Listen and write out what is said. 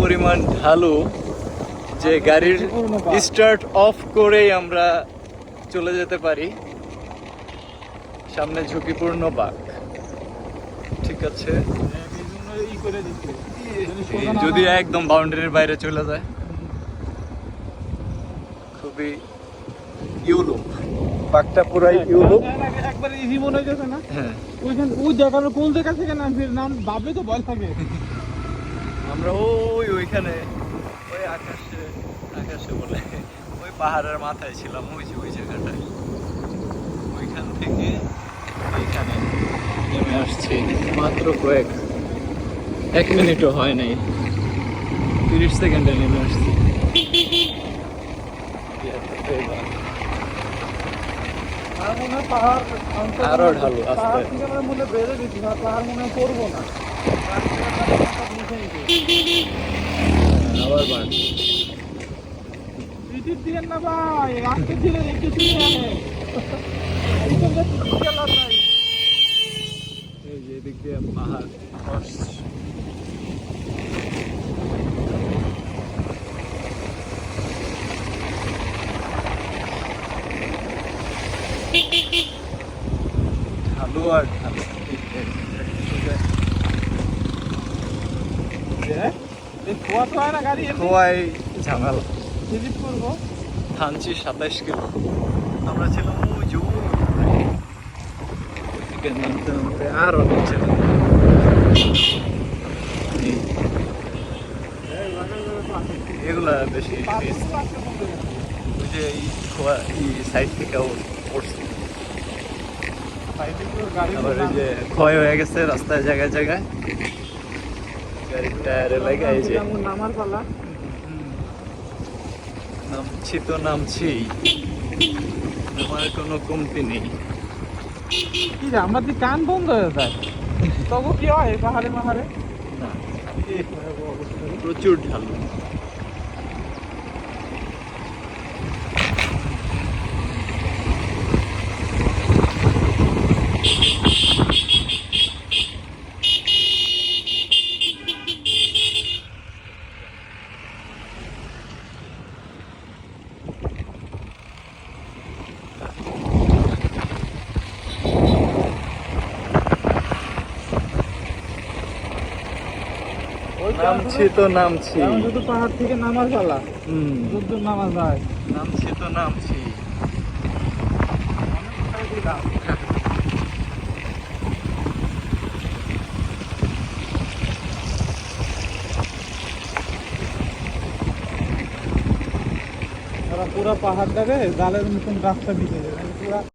পরিমাণ ঢালু যে গাড়ির স্টার্ট অফ করেই আমরা চলে যেতে পারি। সামনে ঝুঁকিপূর্ণ বাঘ। ঠিক আছে। যদি একদম বাউন্ডারির বাইরে চলে যায়। খুবই ইউরোপ বাঘটা পুরাই ইউরোপ একবার ইজি মনে হয়েছে না? হ্যাঁ। ওইখান ওই জায়গার কোন জায়গা থেকে নাম নাম ভাবলে তো ভয় লাগে। আমরা ওই ওইখানে, ওই আকাশে আকাশে বলে, ওই পাহাড়ের মাথায় ছিলাম, ওই যে ওই জায়গাটায়। ওইখান থেকে এইখানে নেমে আসছি। মাত্র কয়েক, এক মিনিটও হয় নাই। তিরিশ সেকেন্ডে নেমে আসছি আর মনে হয় পাহাড় আরও ঢালু, আস্তে। আমরা মনে বেড়ে দিচ্ছি আর পাহাড় মনে করব না। আবার না ভাই আজকে দিলে একটু এইসব যাচ্ছে কিছু লাভ নাই এই যে এদিক দিয়ে পাহাড় ধস। ঢালু আর ঢালু খোয়া তো হয় না গাড়ি খোয়াই ঝামেলা। ভিজিট করব থানচি সাতাইশ কিলো। আমরা ছিলাম ওই যে নামতে নামতে আরও নিচে নামতে। এগুলা বেশি ওই যে এই খোয়া এই সাইড থেকে পড়ছে আবার এই যে ক্ষয় হয়ে গেছে রাস্তায় জায়গায় জায়গায়। গাড়ির টায়ারে লাগে এই যে। নামার পালা নামছি তো নামছি। আমার কোনো কমতি নেই। কি রে আমার কি কান বন্ধ হয়ে যায়? তবু কি হয় পাহাড়ে পাহাড়ে না প্রচুর ঢালু। নামছি তো নামছি। শুধু পাহাড় থেকে নামার পালা হুম। যদ্দূর নামা যায় নামছি তো নামছি। পুরো পাহাড়টাকে জালের মতন রাস্তা দিতে যাবে পুরা